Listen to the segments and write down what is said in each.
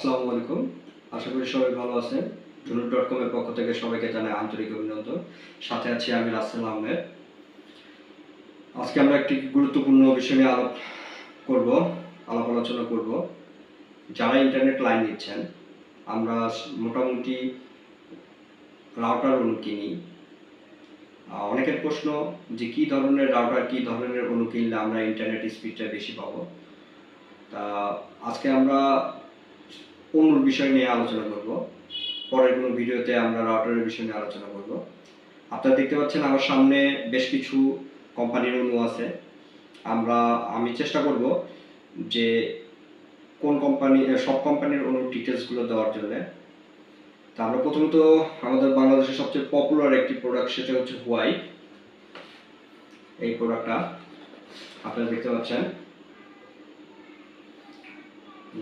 আসসালামু আলাইকুম। আশা করি সবাই ভালো আছেন। ধনু ডট কমের পক্ষ থেকে সবাইকে জানাই আন্তরিক অভিনন্দন। সাথে আছি আমি রাসেল আহমেদ। আজকে আমরা একটি গুরুত্বপূর্ণ বিষয় নিয়ে আলাপ করব আলাপ আলোচনা করব। যারা ইন্টারনেট লাইন নিচ্ছেন আমরা মোটামুটি রাউটার আহ, অনেকের প্রশ্ন যে কি ধরনের রাউটার কি ধরনের কিনলে আমরা ইন্টারনেট স্পিডটা বেশি পাবো? তা আজকে আমরা অনুর বিষয় নিয়ে আলোচনা করব। পরের কোনো ভিডিওতে আমরা রাউটারের বিষয় নিয়ে আলোচনা করব। আপনারা দেখতে পাচ্ছেন আমার সামনে বেশ কিছু কোম্পানির অনু আছে। আমরা, আমি চেষ্টা করব যে কোন কোম্পানি সব কোম্পানির অনু ডিটেলসগুলো দেওয়ার জন্য। তা আমরা প্রথমত আমাদের বাংলাদেশের সবচেয়ে পপুলার একটি প্রোডাক্ট, সেটা হচ্ছে হোয়াই এই প্রোডাক্টটা আপনারা দেখতে পাচ্ছেন।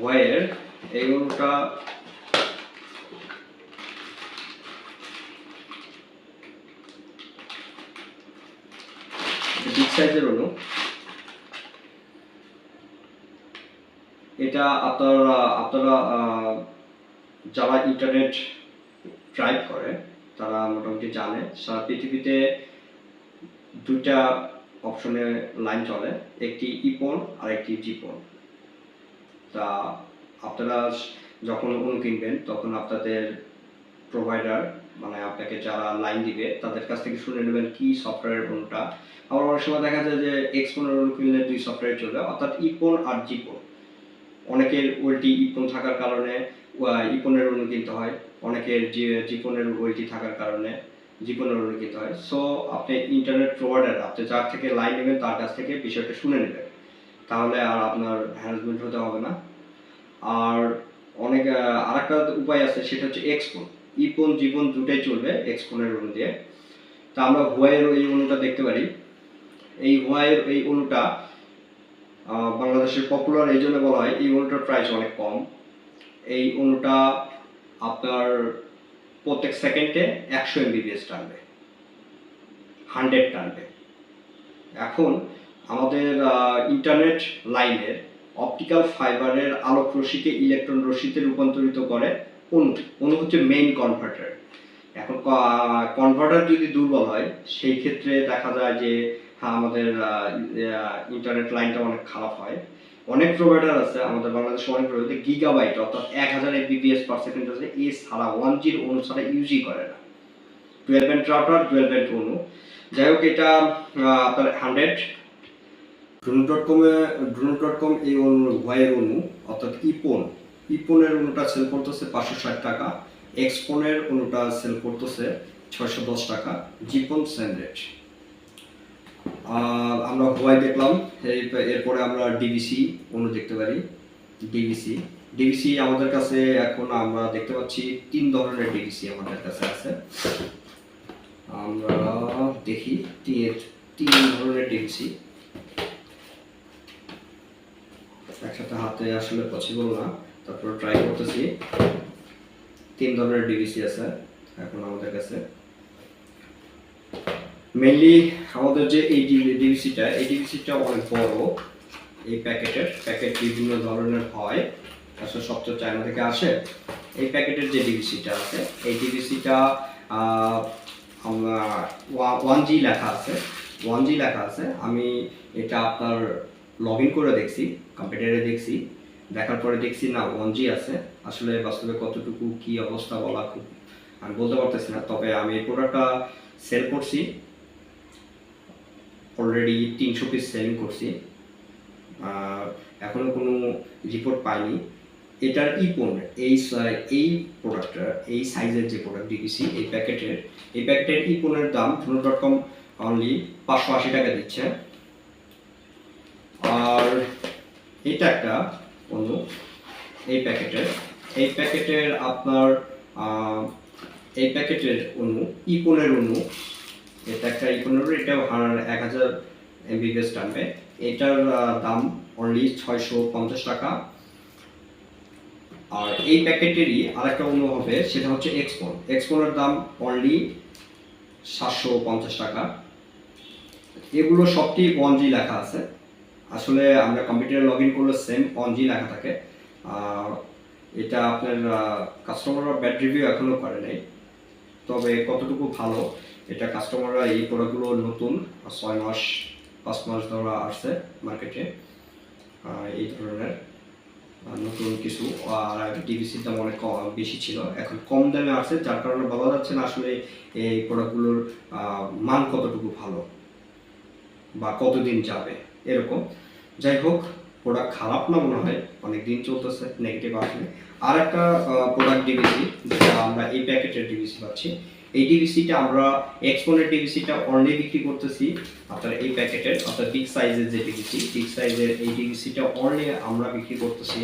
হোয়াইয়ের এই এটা আপনারা আপনারা যারা ইন্টারনেট ড্রাইভ করে, তারা মোটামুটি জানে। সারা পৃথিবীতে দুইটা অপশনে লাইন চলে, একটি ইপন আর একটি জিপন তা আপনারা যখন অনু কিনবেন, তখন আপনাদের প্রোভাইডার মানে আপনাকে যারা লাইন দিবে, তাদের কাছ থেকে শুনে নেবেন কি সফটওয়্যার অনুটা আবার অনেক সময় দেখা যায় যে এক্সপোনের অনু কিনলে দুই সফটওয়্যার চলবে, অর্থাৎ ইপন আর জিপন অনেকের ওল্টি ইপন থাকার কারণে ইপনের অনু কিনতে হয়, অনেকের জি- জিপনের ওল্টি থাকার কারণে জীবনের অনু কিনতে হয়। সো আপনি ইন্টারনেট প্রোভাইডার আপনি যার থেকে লাইন নেবেন, তার কাছ থেকে বিষয়টা শুনে নেবেন। তাহলে আর আপনার হ্যারাসমেন্ট হতে হবে না। আর অনেক আর একটা উপায় আছে, সেটা হচ্ছে এক্সপোন ইপন জীবন দুটাই চলবে এক্সপোনের অনু দিয়ে। তা আমরা হোয়াইয়ের এই অনুটা দেখতে পারি। এই হোয়াইয়ের এই অনুটা বাংলাদেশের পপুলার এই জন্য বলা হয়, এই অনুটার প্রাইস অনেক কম। এই অনুটা আপনার প্রত্যেক সেকেন্ডে একশো এমবিবিএস টানবে। হান্ড্রেড টানবে। এখন আমাদের ইন্টারনেট লাইনের অপটিক্যাল ফাইবারের আলোক রশ্মিকে ইলেকট্রন রশ্মিতে রূপান্তরিত করে অনু অনু হচ্ছে মেইন কনভার্টার এখন কনভার্টার যদি দুর্বল হয়, সেই ক্ষেত্রে দেখা যায় যে হ্যাঁ আমাদের ইন্টারনেট লাইনটা অনেক খারাপ হয়। অনেক প্রোভাইডার আছে, আমাদের বাংলাদেশে অনেক প্রোভাইডার গিগাবাইট অর্থাৎ এক হাজার এমবিপিএস পার সেকেন্ড আছে, এ ছাড়া ওয়ান জির অনু ছাড়া ইউজই করে না। Twelve band router twelve band ONU যাই হোক, এটা আপনার হান্ড্রেড ড্রোন ডট কমে ড্রোন ডট কম এই অনু ভয়ের অনু অর্থাৎ ইপোন ইপোনের অনুটা সেল করতেছে পাঁচশো ষাট টাকা এক্সপোনের অনুটা সেল করতেছে ছয়শো দশ টাকা জিপন রেট আর আমরা হোয়াই দেখলাম এরপরে আমরা ডিবিসি অনু দেখতে পারি ডিবিসি ডিবিসি আমাদের কাছে এখন আমরা দেখতে পাচ্ছি তিন ধরনের ডিবিসি আমাদের কাছে আছে। আমরা দেখি, তিন ধরনের ডিবিসি হাতে আসলে পসিবল না। তারপর ট্রাই করতেছি। তিন ধরনের ডিবিসি আছে এখন আমাদের কাছে। মেইনলি আমাদের যে এই ডিবিসিটা এই ডিবিসিটা অনেক বড়। এই প্যাকেটের, প্যাকেট বিভিন্ন ধরনের হয়। আসলে সব তো চায়না থেকে আসে। এই প্যাকেটের যে ডিবিসিটা আছে, এই ডিবিসিটা ওয়ান জি লেখা আছে। ওয়ান জি লেখা আছে। আমি এটা আপনার লগ ইন করে দেখছি কম্পিউটারে দেখছি দেখার পরে দেখছি না ওয়ান জি আছে। আসলে বাস্তবে কতটুকু কি অবস্থা বলা খুব আমি বলতে পারতেছি না। তবে আমি এই প্রোডাক্টটা সেল করছি। অলরেডি তিনশো পিস সেলিং করছি। আহ, এখনও কোনো রিপোর্ট পাইনি। এটার ইপোন এই এই প্রোডাক্টটা এই সাইজের যে প্রোডাক্ট ডিবিসি এই প্যাকেটের এই প্যাকেটের ইপোনের দাম? ধুনো ডট কম অনলি পাঁচশো আশি টাকা দিচ্ছে। আর এটা একটা অন্য এই প্যাকেটের। এই প্যাকেটের আপনার এই প্যাকেটের অণু ইপনের অণু। এটা একটা ইকোনমি এটা এক হাজার এমবিবিএস টানবে। এটার দাম অনলি ছয়শো পঞ্চাশ টাকা। আর এই প্যাকেটেরই আরেকটা অন্য হবে, সেটা হচ্ছে এক্সপোন এক্সপোনের দাম অনলি সাতশো পঞ্চাশ টাকা। এগুলো সবটি ওয়ান জি লেখা আছে। আসলে আমরা কম্পিউটারে লগ ইন করলে সেম ওয়ান জি লেখা থাকে। এটা আপনার কাস্টমাররা ব্যাড রিভিউ এখনও করে নাই। তবে কতটুকু ভালো, এটা কাস্টমাররা এই প্রোডাক্টগুলো নতুন ছয় মাস, পাঁচ মাস ধরা আসছে মার্কেটে এই ধরনের নতুন কিছু। আর আগে দাম অনেক বেশি ছিল, এখন কম দামে আসছে, যার কারণে বলা যাচ্ছে না আসলে এই প্রোডাক্টগুলোর মান কতটুকু ভালো, বা কতদিন যাবে। এরকম। যাই হোক প্রোডাক্ট খারাপ না মনে হয় অনেক দিন চলতেছে নেগেটিভ আসলে। আর একটা প্রোডাক্ট ডিভিসি যেটা আমরা এই প্যাকেটের ডিভিসি পাচ্ছি, এই ডিভিসিটা আমরা এক্সপোনের ডিভিসিটা অনলি বিক্রি করতেছি আপনার এই প্যাকেটের, অর্থাৎ বিগ সাইজের যে ডিভিসি বিগ সাইজের এই ডিভিসিটা অনলি আমরা বিক্রি করতেছি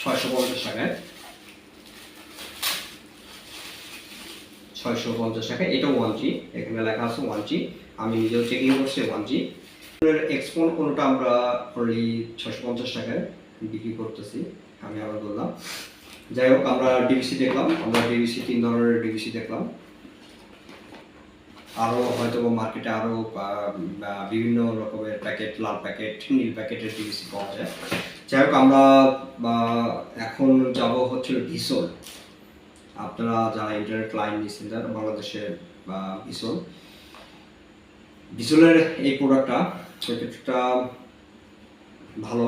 ছয়শো পঞ্চাশ টাকায়। ছয়শো পঞ্চাশ টাকা এটা ওয়ান জি এখানে লেখা আছে ওয়ান জি আমি নিজেও চেকিং করছি ওয়ান জি এক্সপোন কোনটা আমরা অনলি পঞ্চাশ টাকায় বিক্রি করতেছি, আমি আবার বললাম। যাই হোক, আমরা ডিভিসি দেখলাম, আমরা ডিভিসি তিন ধরনের ডিভিসি দেখলাম। আরও হয়তো মার্কেটে আরও বিভিন্ন রকমের প্যাকেট লাল প্যাকেট নীল প্যাকেটের ডিভিসি পাওয়া যায়। যাই হোক, আমরা এখন যাব হচ্ছে ভিসল আপনারা যারা ইন্টারনেট লাইন নিচ্ছেন যারা বাংলাদেশের বা ভিসল ভিসলের এই প্রোডাক্টটা প্রোডাক্টটা ভালো।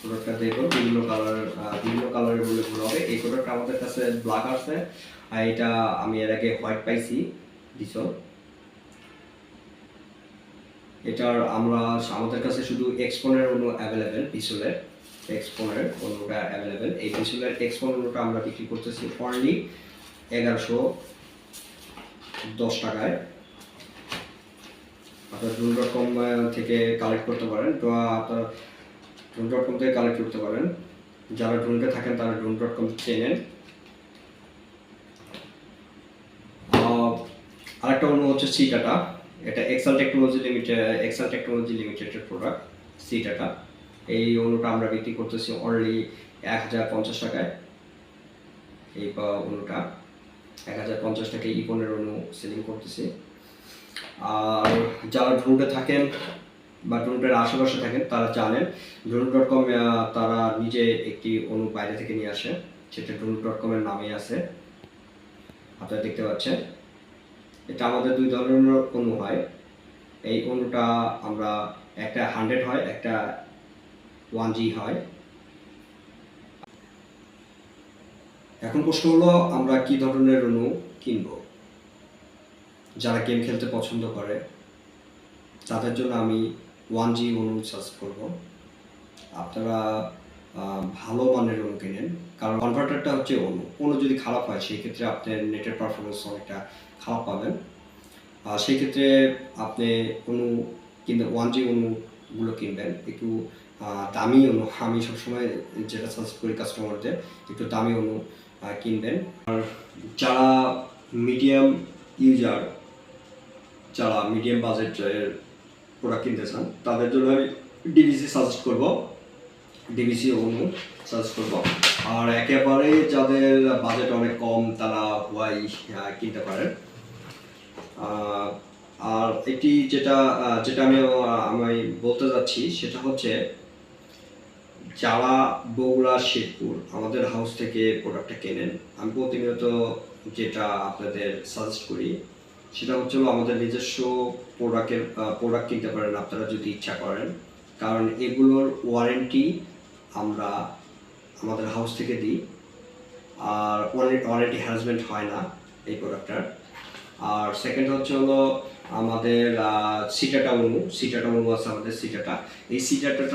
প্রোডাক্টটা দেখো বিভিন্ন কালার বিভিন্ন কালারের বলে ভুল হবে। এই প্রোডাক্টটা আমাদের কাছে ব্ল্যাক আছে, আর এটা আমি এর আগে হোয়াইট পাইছি ভিসল এটার আমরা, আমাদের কাছে শুধু এক্সপোনের অনু অ্যাভেলেবেল ভিসলের এক্সপোনের অনুটা অ্যাভেলেবেল এই ভিসলের এক্সপোন অনুটা আমরা বিক্রি করতেছি অনলি এগারোশো দশ টাকায়। আপনার ড্রোন ডট কম থেকে কালেক্ট করতে পারেন। তো আপনার ড্রোন ডট কম থেকে কালেক্ট করতে পারেন। যারা ড্রোনকে থাকেন, তারা ড্রোন ডট কম চেনেন। আরেকটা অন্য হচ্ছে সি টাটা এটা excel technology limited excel technology লিমিটেডের প্রোডাক্ট সি টাটা এই অনুটা আমরা বিক্রি করতেছি অনলি এক হাজার পঞ্চাশ টাকায়। এই বা অনুটা এক হাজার পঞ্চাশ টাকায় ইপনের অনু সেলিং করতেছি। আর যারা ড্রোনটা থাকেন বা ড্রোনটার আশেপাশে থাকেন, তারা জানেন ড্রোন ডট কম তারা নিজে একটি অনু বাইরে থেকে নিয়ে আসে। সেটা ড্রোন ডট কমের নামে আছে। আপনারা দেখতে পাচ্ছেন। এটা আমাদের দুই ধরনের অনু হয়। এই অনুটা আমরা একটা হান্ড্রেড হয়, একটা ওয়ান জি হয়। এখন প্রশ্ন হলো, আমরা কি ধরনের অনু কিনবো? যারা গেম খেলতে পছন্দ করে, তাদের জন্য আমি ওয়ান জি অনু সার্চ করব। আপনারা ভালো মানের অনু কেনেন, কারণ কনভার্টারটা হচ্ছে অনু। অনু যদি খারাপ হয়, সেই ক্ষেত্রে আপনার নেটের পারফরমেন্স অনেকটা খারাপ পাবেন। সেই ক্ষেত্রে আপনি অনু কিনবেন ওয়ান জি অনুগুলো কিনবেন। একটু দামি অনু আমি সবসময় যেটা সাজেস্ট করি কাস্টমারদের একটু দামি অনু কিনবেন। আর যারা মিডিয়াম ইউজার যারা মিডিয়াম বাজেটের প্রোডাক্ট কিনতে চান তাদের জন্য আমি ডিভিসি সাজেস্ট করব। ডিভিসি অনু সাজেস্ট করব। আর একেবারে যাদের বাজেট অনেক কম তারা হোয়াই কিনতে আহ, আর একটি যেটা যেটা আমি আমি বলতে যাচ্ছি সেটা হচ্ছে যারা বগুড়া, শেরপুর আমাদের হাউস থেকে প্রোডাক্টটা কেনেন। আমি প্রতিনিয়ত যেটা আপনাদের সাজেস্ট করি, সেটা হচ্ছে আমাদের নিজস্ব প্রোডাক্টের প্রোডাক্ট কিনতে পারেন আপনারা যদি ইচ্ছা করেন। কারণ এগুলোর ওয়ারেন্টি আমরা আমাদের হাউস থেকে দিই। আর ওয়ারেন্টি হ্যারাসমেন্ট হয় না এই প্রোডাক্টটার আর সেকেন্ড হচ্ছে হলো আমাদের সিটাটা অনু সিটাটা অনু আছে আমাদের সিটাটা। এই সিটাটার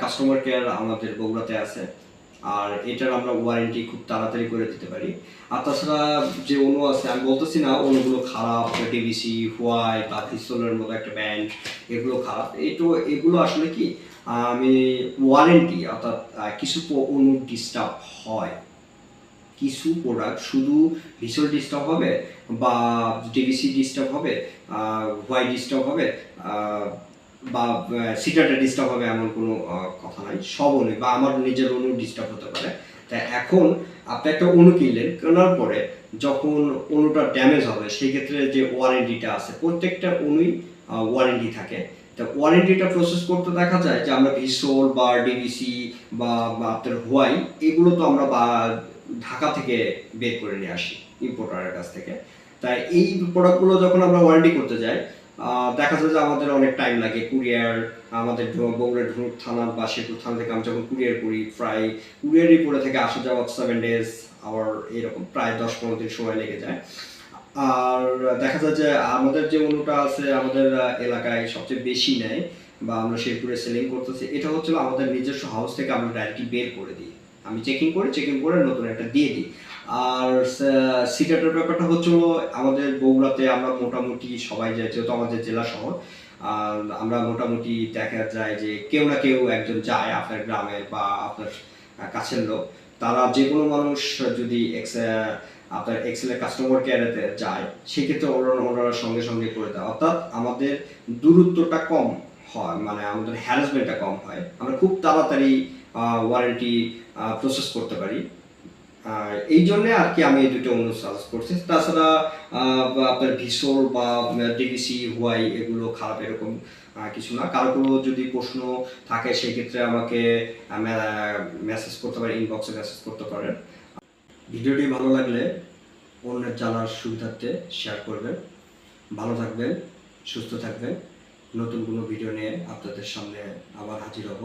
কাস্টমার কেয়ার আমাদের বগুড়াতে আছে। আর এটার আমরা ওয়ারেন্টি খুব তাড়াতাড়ি করে দিতে পারি। আর তাছাড়া যে অনু আছে, আমি বলতেছি না অনুগুলো খারাপ ডিভিসি হোয়াই বা পিস্তলের মতো একটা ব্যান্ড এগুলো খারাপ। এটো এগুলো আসলে কি আমি ওয়ারেন্টি অর্থাৎ কিছু অনু ডিস্টার্ব হয়। কিছু প্রোডাক্ট শুধু ভিসুয়াল ডিস্টার্ব হবে বা ডিভিসি ডিস্টার্ব হবে হোয়াই ডিস্টার্ব হবে বা সিটারটা ডিস্টার্ব হবে এমন কোনো কথা নাই। সব অনু বা আমার নিজের অনু ডিস্টার্ব হতে পারে। তাই এখন আপনি একটা অনু কিনলেন, কেনার পরে যখন অনুটা ড্যামেজ হবে সেই ক্ষেত্রে যে ওয়ারেন্টিটা আছে, প্রত্যেকটা অনুই ওয়ারেন্টি থাকে। তা ওয়ারেন্টিটা প্রসেস করতে দেখা যায় যে আমরা ভিসোল বা ডিভিসি বা আপনার হোয়াই এগুলো তো আমরা বা ঢাকা থেকে বের করে নিয়ে আসি ইম্পোর্টারের কাছ থেকে। তাই এই প্রোডাক্টগুলো যখন আমরা ওয়ারেন্টি করতে যাই দেখা যায় যে আমাদের অনেক টাইম লাগে। কুরিয়ার আমাদের বগুড়া ধনুক থানা বা শেরপুর থানা থেকে আমি যখন কুরিয়ার করি, প্রায় কুরিয়ারই পড়ে থেকে আসা যাওয়া সেভেন ডেজ আবার এরকম প্রায় দশ পনেরো দিন সময় লেগে যায়। আর দেখা যায় যে আমাদের যে অনুটা আছে, আমাদের এলাকায় সবচেয়ে বেশি নেয় বা আমরা শেরপুরে সেলিং করতেছি, এটা হচ্ছে আমাদের নিজস্ব হাউস থেকে আমরা ডাইরেক্টলি বের করে দিই। আমি চেকিং করে চেকিং করে নতুন একটা দিয়ে দিই। আর সিগারেটের ব্যাপারটা হচ্ছে আমাদের বগুড়াতে আমরা মোটামুটি সবাই যায় যেহেতু আমাদের জেলা শহর, আর আমরা মোটামুটি দেখা যায় যে কেউ না কেউ একজন যায় আপনার গ্রামের বা আপনার কাছের লোক। তারা যে কোনো মানুষ যদি আপনার এক্সেলের কাস্টমার কেয়ারেতে যায়, সেক্ষেত্রে ওরা ওনারা সঙ্গে সঙ্গে করে দেয়। অর্থাৎ আমাদের দূরত্বটা কম হয় মানে আমাদের হ্যারাসমেন্টটা কম হয়। আমরা খুব তাড়াতাড়ি ওয়ারেন্টি প্রসেস করতে পারি। আর এই জন্য আর কি আমি এই দুটো অনুরোধ সাজেস্ট করছি। তাছাড়া আপনার ভিসোর বা ডিভিসি হোয়াই এগুলো খারাপ এরকম কিছু না। কারও কোনো যদি প্রশ্ন থাকে, সেক্ষেত্রে আমাকে মেসেজ করতে পারেন ইনবক্সে মেসেজ করতে পারেন। ভিডিওটি ভালো লাগলে অন্যের জানার সুবিধার্থে শেয়ার করবেন। ভালো থাকবেন, সুস্থ থাকবেন। নতুন কোনো ভিডিও নিয়ে আপনাদের সামনে আবার হাজির হব।